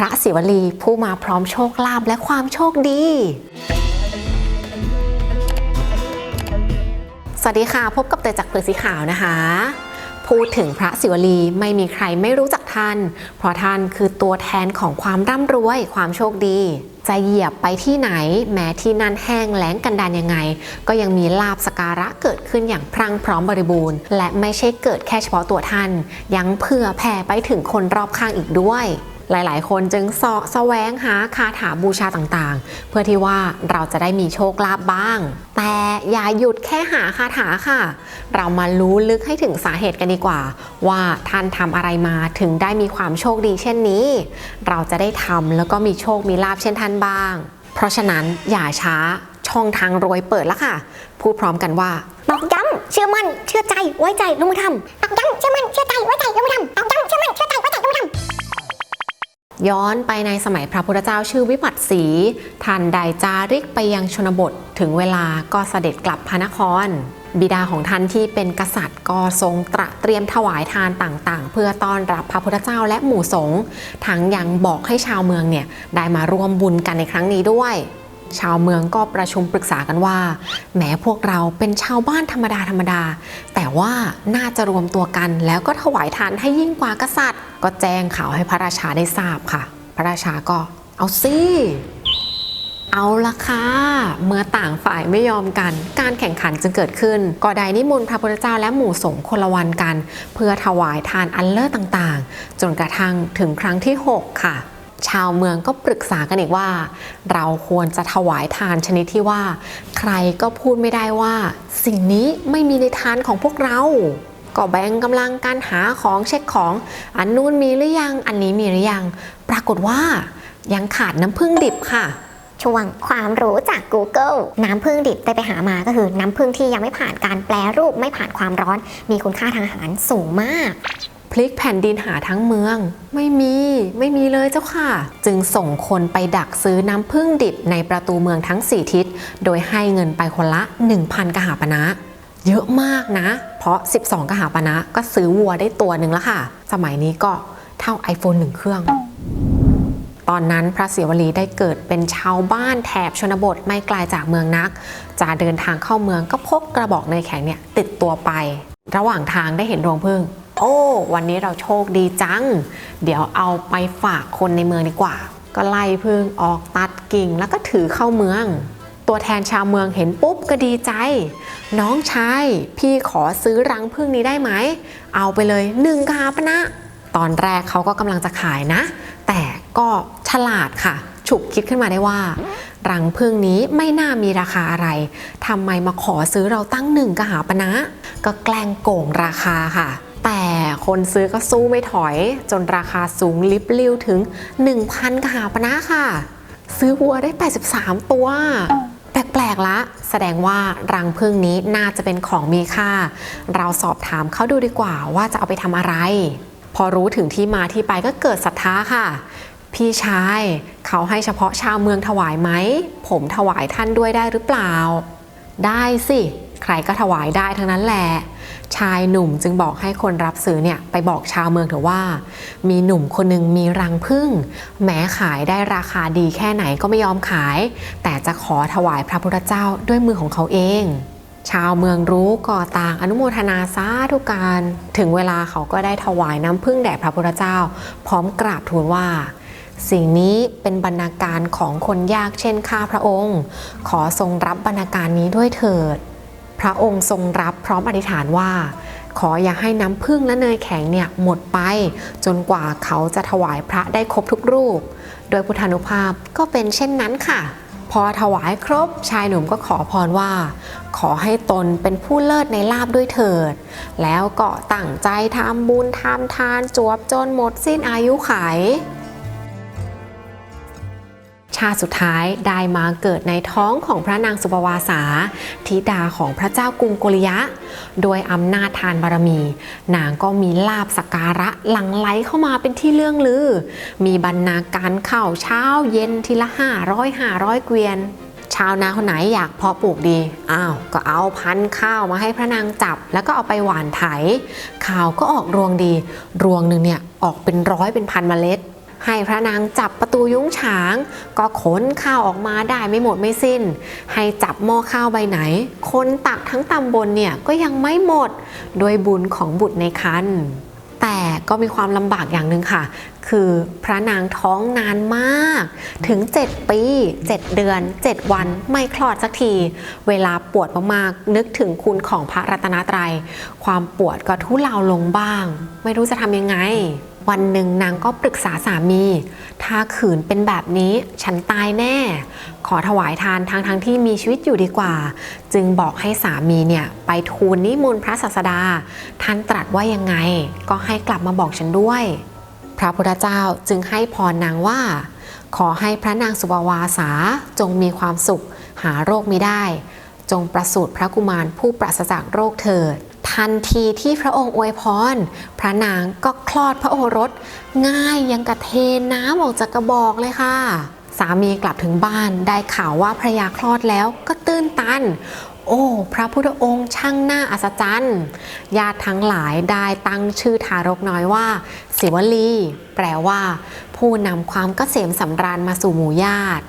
พระศิวลีผู้มาพร้อมโชคลาภและความโชคดี สวัสดีค่ะ พบกับเตยจากเผือกสีขาวนะคะ พูดถึงพระศิวลีไม่มีใครไม่รู้จักท่าน เพราะท่านคือตัวแทนของความร่ำรวยความโชคดีจะเหยียบไปที่ไหน แม้ที่นั่นแห้งแล้งกันดานยังไง ก็ยังมีลาบสการะเกิดขึ้นอย่างพรั่งพร้อมบริบูรณ์ และไม่ใช่เกิดแค่เฉพาะตัวท่าน ยังเผื่อแผ่ไปถึงคนรอบข้างอีกด้วย หลายๆ คนจึงเสาะแสวงหาคาถาบูชาต่างๆ เพื่อที่ว่าเราจะได้มีโชคลาภบ้าง แต่อย่าหยุดแค่หาคาถาค่ะ เรามารู้ลึกให้ถึงสาเหตุกันดีกว่า ว่าท่านทำอะไรมาถึงได้มีความโชคดีเช่นนี้ เราจะได้ทำแล้วก็มีโชคมีลาภเช่นท่านบ้าง เพราะฉะนั้นอย่าช้าช่องทางรวยเปิดแล้วค่ะ พูดพร้อมกันว่าตอกย้ำเชื่อมั่นเชื่อใจไว้ใจลงมือทำตอกย้ำเชื่อมั่นเชื่อใจไว้ใจลงมือทำ ย้อนไปในสมัยพระพุทธเจ้าชื่อวิปัสสีท่านใดจาริกไปยังชนบทถึงเวลาก็เสด็จกลับพระนคร บิดาของท่านที่เป็นกษัตริย์ก็ทรงตระเตรียมถวายทานต่างๆ เพื่อต้อนรับพระพุทธเจ้าและหมู่สงฆ์ทั้งยังบอกให้ชาวเมืองเนี่ยได้มาร่วมบุญกันในครั้งนี้ด้วย ชาวเมืองก็ประชุมปรึกษากันว่า แม้พวกเราเป็นชาวบ้านธรรมดาธรรมดา แต่ว่าน่าจะรวมตัวกันแล้วก็ถวายทานให้ยิ่งกว่ากษัตริย์ ก็แจ้งข่าวให้พระราชาได้ทราบค่ะ พระราชาก็เอาสิเอาละค่ะ เมื่อต่างฝ่ายไม่ยอมกัน การแข่งขันจึงเกิดขึ้น ก็ได้นิมนต์พระพุทธเจ้าและหมู่สงฆ์คนละวันกัน เพื่อถวายทานอันเลิศต่างๆ จนกระทั่งถึงครั้งที่ 6 ค่ะ ชาวเมืองก็ปรึกษากันอีกว่า เราควรจะถวายทานชนิดที่ว่า ใครก็พูดไม่ได้ว่า สิ่งนี้ไม่มีในทานของพวกเรา ก็แบ่งกำลังการหาของเช็คของ อันนู้นมีหรือยัง อันนี้มีหรือยัง ปรากฏว่ายังขาดน้ำผึ้งดิบค่ะช่วงความรู้จาก Google น้ำผึ้งดิบได้ไปหามาก็คือน้ำผึ้งที่ยังไม่ผ่านการแปลรูปไม่ผ่านความร้อน มีคุณค่าทางอาหารสูงมากพลิกแผ่นดินหาทั้งเมือง ไม่มีไม่มีเลยเจ้าค่ะ จึงส่งคนไปดักซื้อน้ำผึ้งดิบในประตูเมืองทั้ง 4 ทิศ โดยให้เงินไปคนละ 1,000 กหาปณะเยอะมากนะเพ ราะ 12 กหาปณะก็ซื้อวัวได้ตัวหนึ่งแล้วค่ะ สมัยนี้ก็เท่า iPhone 1 เครื่อง ตอนนั้นพระศิวลีได้เกิดเป็นชาวบ้านแถบชนบทไม่ไกลจากเมืองนัก จะเดินทางเข้าเมืองก็พกกระบอกเนยแข็งเนี่ยติดตัวไป ระหว่างทางได้เห็นรวงพึ่งโอ้ วันนี้เราโชคดีจัง เดี๋ยวเอาไปฝากคนในเมืองดีกว่า ก็ไล่พึ่งออกตัดกิ่งแล้วก็ถือเข้าเมือง ตัวแทนชาวเมืองเห็นปุ๊บก็ดีใจ น้องชายพี่ขอซื้อรังพึ่งนี้ได้ไหม เอาไปเลยหนึ่งกาปณะตอนแรกเขาก็กำลังจะขายนะ แต่ก็ฉลาดค่ะ ฉุกคิดขึ้นมาได้ว่า รังพึ่งนี้ไม่น่ามีราคาอะไรทำไมมาขอซื้อเราตั้งหนึ่งกหาปณะก็แกล้งโกงราคาค่ะแต่คนซื้อก็สู้ไม่ถอย จนราคาสูงลิบลิ่วถึง 1,000กหาปณะค่ะ ซื้อวัวได้ 83 ตัว แปลกๆละแสดงว่ารังพึ่งนี้น่าจะเป็นของมีค่า เราสอบถามเขาดูดีกว่าว่าจะเอาไปทำอะไร พอรู้ถึงที่มาที่ไปก็เกิดศรัทธาค่ะ พี่ชายเขาให้เฉพาะชาวเมืองถวายไหม ผมถวายท่านด้วยได้หรือเปล่า ได้สิ ใครก็ถวายได้ทั้งนั้นแหละชายหนุ่มจึงบอกให้คนรับซื้อเนี่ยไปบอกชาวเมืองเถอะว่า มีหนุ่มคนหนึ่งมีรังพึ่งแม้ขายได้ราคาดีแค่ไหนก็ไม่ยอมขาย แต่จะขอถวายพระพุทธเจ้าด้วยมือของเขาเอง ชาวเมืองรู้ก่อต่างอนุโมทนาสาธุการ ถึงเวลาเขาก็ได้ถวายน้ำพึ่งแด่พระพุทธเจ้า พร้อมกราบทูลว่าสิ่งนี้เป็นบรรณาการของคนยากเช่นข้าพระองค์ ขอทรงรับบรรณาการนี้ด้วยเถิด พระองค์ทรงรับพร้อมอธิษฐานว่า ขออย่าให้น้ำพึ่งและเนยแข็งเนี่ยหมดไป จนกว่าเขาจะถวายพระได้ครบทุกรูป โดยพุทธานุภาพก็เป็นเช่นนั้นค่ะ พอถวายครบชายหนุ่มก็ขอพรว่า ขอให้ตนเป็นผู้เลิศในลาบด้วยเถิด แล้วก็ตั้งใจทำบุญทำทานจวบจนหมดสิ้นอายุไข ชาติสุดท้ายได้มาเกิดในท้องของพระนางสุปวาสาธิดาของพระเจ้ากรุงโกริยะ โดยอำนาจทานบารมี นางก็มีลาบสกการะหลั่งไหลเข้ามาเป็นที่เรื่องลือ มีบรรณาการข่าวเช้าเย็นทีละห้าร้อยห้าร้อยเกวียนชาวนาคนไหนอยากเพาะปลูกดี อ้าว ก็เอาพันธุ์ข้าวมาให้พระนางจับ แล้วก็เอาไปหว่านไถ ข้าวก็ออกรวงดี รวงหนึ่งเนี่ยออกเป็นร้อยเป็นพันเมล็ด ให้พระนางจับประตูยุ้งฉาง ก็ขนข้าวออกมาได้ไม่หมดไม่สิ้น ให้จับหม้อข้าวใบไหน คนตักทั้งตำบลเนี่ยก็ยังไม่หมดโดยบุญของบุตรในคันแต่ก็มีความลำบากอย่างหนึ่งค่ะ คือพระนางท้องนานมาก ถึง 7 ปี 7 เดือน 7 วันไม่คลอดสักที เวลาปวดมากๆนึกถึงคุณของพระรัตนตรัย ความปวดก็ทุเลาลงบ้าง ไม่รู้จะทำยังไง วันหนึ่งนางก็ปรึกษาสามี ถ้าขืนเป็นแบบนี้ฉันตายแน่ ขอถวายทานทั้งทั้งที่มีชีวิตอยู่ดีกว่า จึงบอกให้สามีเนี่ยไปทูลนิมนต์พระศาสดา ท่านตรัสว่ายังไง ก็ให้กลับมาบอกฉันด้วย พระพุทธเจ้าจึงให้พรนางว่า ขอให้พระนางสุบวาสาจงมีความสุข หาโรคมิได้ จงประสูติพระกุมารผู้ปราศจากโรคเถิด ทันทีที่พระองค์อวยพร พระนางก็คลอดพระโอรส ง่ายยังกระเทน้ำออกจากกระบอกเลยค่ะ สามีกลับถึงบ้านได้ข่าวว่าภรรยาคลอดแล้วก็ตื้นตัน โอ้ พระพุทธองค์ช่างน่าอัศจรรย์ญาติทั้งหลายได้ตั้งชื่อทารกน้อยว่าศิวลี แปลว่า ผู้นำความกเกษมสำราญมาสู่หมู่ญาติ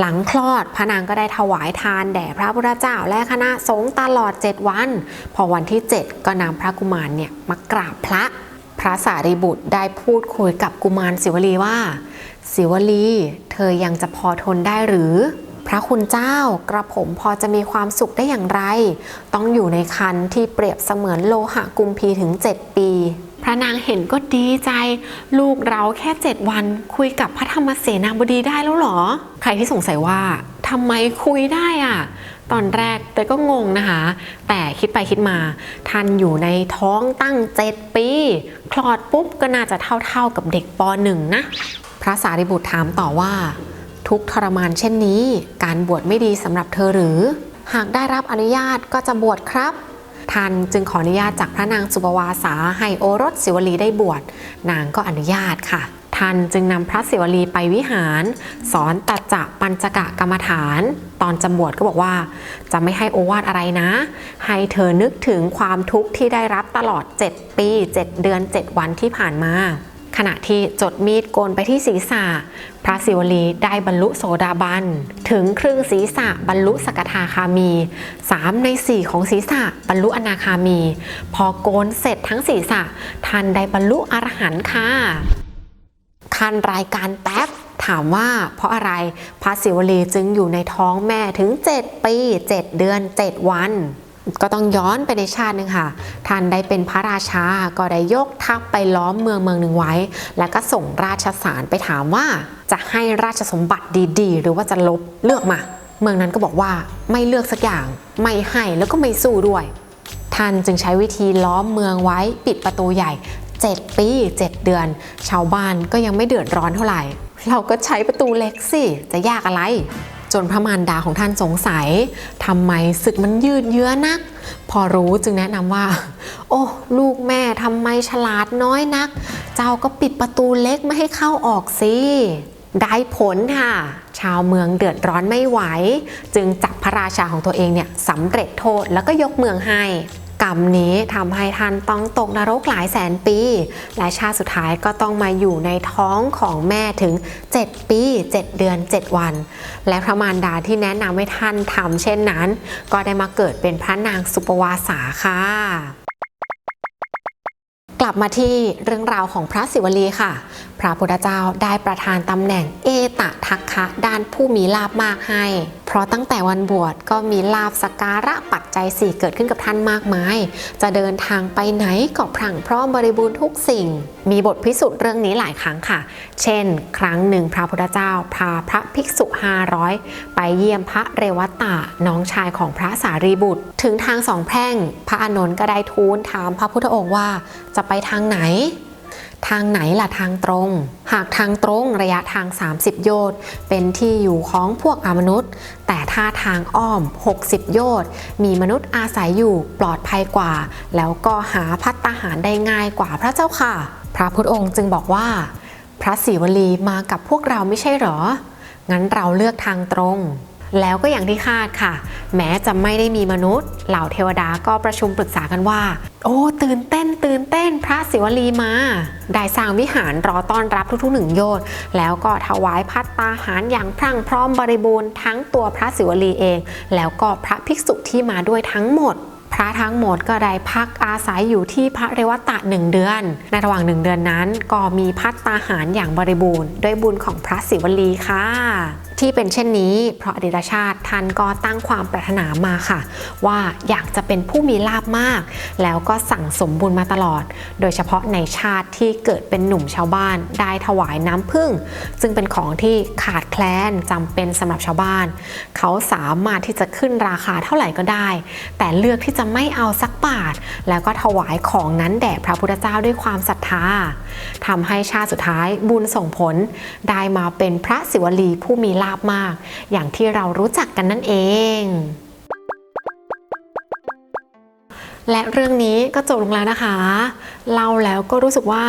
หลังคลอดพระนางก็ได้ถวายทานแด่พระพุทธเจ้าและคณะสงฆ์ตลอด 7 วัน พอวันที่ 7 ก็นำพระกุมารเนี่ยมากราบพระ พระสารีบุตรได้พูดคุยกับกุมารศิวลีว่าศิวลี เธอยังจะพอทนได้หรือ พระคุณเจ้ากระผมพอจะมีความสุขได้อย่างไร ต้องอยู่ในคันที่เปรียบเสมือนโลหะกุมพีถึง 7 ปี ระนางเห็นก็ดีใจ ลูกเราแค่7วัน คุยกับพระธรรมเสนาบดีได้แล้วเหรอ ใครที่สงสัยว่าทำไมคุยได้อะตอนแรกแต่ก็งงนะคะ แต่คิดไปคิดมาท่านอยู่ในท้องตั้ง7ปี คลอดปุ๊บก็น่าจะเท่าๆกับเด็กป .1 นะ พระสารีบุตรถามต่อว่า ทุกทรมานเช่นนี้ การบวชไม่ดีสำหรับเธอหรือ หากได้รับอนุญาตก็จะบวชครับ ท่านจึงขออนุญาตจากพระนางสุบวาสาให้โอรสศิวลีได้บวช นางก็อนุญาตค่ะ ท่านจึงนำพระศิวลีไปวิหาร สอนตัจจะปัญจกะกรรมฐาน ตอนจำบวชก็บอกว่า จะไม่ให้โอวาทอะไรนะ ให้เธอนึกถึงความทุกข์ที่ได้รับตลอด 7 ปี 7 เดือน 7 วันที่ผ่านมา ขณะที่จดมีดโกนไปที่ศีรษะ พระศิวลีได้บรรลุโสดาบัน ถึงครึ่งศีรษะบรรลุสกทาคามี 3 ใน 4 ของศีรษะบรรลุอนาคามี พอโกนเสร็จทั้งศีรษะท่านได้บรรลุอรหันต์ค่ะคันรายการแป๊บถามว่าเพราะอะไรพระศิวลีจึงอยู่ในท้องแม่ถึง 7 ปี 7 เดือน 7 วัน ก็ต้องย้อนไปในชาติหนึ่งค่ะ ท่านได้เป็นพระราชา ก็ได้ยกทัพไปล้อมเมืองเมืองหนึ่งไว้ แล้วก็ส่งราชสารไปถามว่าจะให้ราชสมบัติดีๆ หรือว่าจะลบเลือกมา เมืองนั้นก็บอกว่าไม่เลือกสักอย่าง ไม่ให้แล้วก็ไม่สู้ด้วย ท่านจึงใช้วิธีล้อมเมืองไว้ปิดประตูใหญ่ 7 ปี 7 เดือน ชาวบ้านก็ยังไม่เดือดร้อนเท่าไหร่ เราก็ใช้ประตูเล็กสิ จะยากอะไร นพระมารดาของท่านสงสัยทำไมศึกมันยืดเยื้อนัก พอรู้จึงแนะนำว่า โอ้ลูกแม่ทำไมฉลาดน้อยนัก เจ้าก็ปิดประตูเล็กไม่ให้เข้าออกสิได้ผลค่ะ ชาวเมืองเดือดร้อนไม่ไหว จึงจับพระราชาของตัวเองเนี่ยสำเร็จโทษแล้วก็ยกเมืองให้ รรมนี้ทำให้ท่านต้องตกนรกหลายแสนปี และชาติสุดท้ายก็ต้องมาอยู่ในท้องของแม่ถึง 7 ปี 7 เดือน 7 วัน และพระมารดาที่แนะนำให้ท่านทำเช่นนั้น ก็ได้มาเกิดเป็นพระนางสุปวาสาค่ะกลับมาที่เรื่องราวของพระศิวลีค่ะ พระพุทธเจ้าได้ประทานตำแหน่งเอตทัคคะด้านผู้มีลาบมากให้ ราะตั้งแต่วันบวชก็มีลาบสการะปัจจัยสี่เกิดขึ้นกับท่านมากมาย จะเดินทางไปไหนก็พรั่งพร้อมบริบูรณ์ทุกสิ่ง มีบทพิสูจน์เรื่องนี้หลายครั้งค่ะ เช่น ครั้งหนึ่งพระพุทธเจ้าพาพระภิกษุ 500 ไปเยี่ยมพระเรวัตตะน้องชายของพระสารีบุตร ถึงทางสองแพร่ง พระอนนท์ก็ได้ทูลถามพระพุทธองค์ว่าจะไปทางไหน ทางไหนล่ะทางตรง หากทางตรงระยะทาง 30 โยชน์ เป็นที่อยู่ของพวกอมนุษย์ แต่ถ้าทางอ้อม 60 โยชน์ มีมนุษย์อาศัยอยู่ปลอดภัยกว่า แล้วก็หาพัตตาหารได้ง่ายกว่าพระเจ้าค่ะ พระพุทธองค์จึงบอกว่า พระศิวลีมากับพวกเราไม่ใช่หรอ งั้นเราเลือกทางตรง แล้วก็อย่างที่คาดค่ะ แม้จะไม่ได้มีมนุษย์ เหล่าเทวดาก็ประชุมปรึกษากันว่า โอ้ตื่นเต้น ตื่นเต้น พระศิวลีมา ได้สร้างวิหารรอต้อนรับทุกๆหนึ่งโยชน์แล้วก็ถวายพัตตาหารอย่างพรั่งพร้อมบริบูรณ์ทั้งตัวพระศิวลีเอง แล้วก็พระภิกษุที่มาด้วยทั้งหมดพระทั้งหมดก็ได้พักอาศัยอยู่ที่พระเรวตะหนึ่งเดือน ในระหว่างหนึ่งเดือนนั้น ก็มีพัตตาหารอย่างบริบูรณ์ ด้วยบุญของพระศิวลีค่ะที่เป็นเช่นนี้ เพราะอดีตชาติท่านก็ตั้งความปรารถนามาค่ะ ว่าอยากจะเป็นผู้มีลาบมาก แล้วก็สั่งสมบุญมาตลอด โดยเฉพาะในชาติที่เกิดเป็นหนุ่มชาวบ้าน ได้ถวายน้ำผึ้งซึ่งเป็นของที่ขาดแคลนจำเป็นสำหรับชาวบ้าน เขาสามารถที่จะขึ้นราคาเท่าไหร่ก็ได้ แต่เลือกที่จะไม่เอาสักบาท แล้วก็ถวายของนั้นแด่พระพุทธเจ้าด้วยความศรัทธาทำให้ชาติสุดท้ายบุญส่งผลได้มาเป็นพระศิวลีผู้มีลาบมาก อย่างที่เรารู้จักกันนั่นเองและเรื่องนี้ก็จบลงแล้วนะคะ เล่าแล้วก็รู้สึกว่า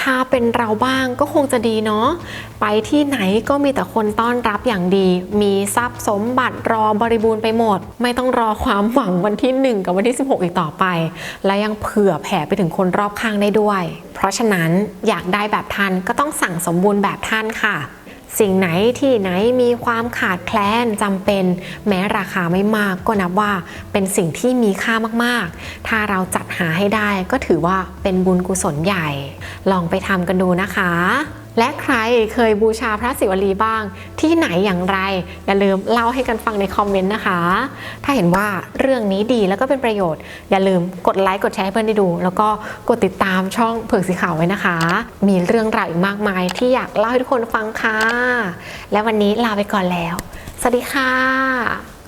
ถ้าเป็นเราบ้างก็คงจะดีเนาะ ไปที่ไหนก็มีแต่คนต้อนรับอย่างดี มีทรัพย์สมบัติรอบริบูรณ์ไปหมด ไม่ต้องรอความหวังวันที่ 1 กับวันที่ 16 อีกต่อไป และยังเผื่อแผ่ไปถึงคนรอบข้างได้ด้วย เพราะฉะนั้นอยากได้แบบท่านก็ต้องสั่งสมบูรณ์แบบท่านค่ะ สิ่งไหนที่ไหนมีความขาดแคลนจำเป็น แม้ราคาไม่มากก็นับว่าเป็นสิ่งที่มีค่ามากๆ ถ้าเราจัดหาให้ได้ก็ถือว่าเป็นบุญกุศลใหญ่ ลองไปทำกันดูนะคะ และใครเคยบูชาพระศิวลีบ้าง ที่ไหนอย่างไร อย่าลืมเล่าให้กันฟังในคอมเมนต์นะคะ ถ้าเห็นว่าเรื่องนี้ดีแล้วก็เป็นประโยชน์ อย่าลืมกดไลค์กดแชร์ให้เพื่อนได้ดู แล้วก็กดติดตามช่องเผือกสีขาวไว้นะคะ มีเรื่องราวอีกมากมาย ที่อยากเล่าให้ทุกคนฟังค่ะและวันนี้ลาไปก่อนแล้ว สวัสดีค่ะ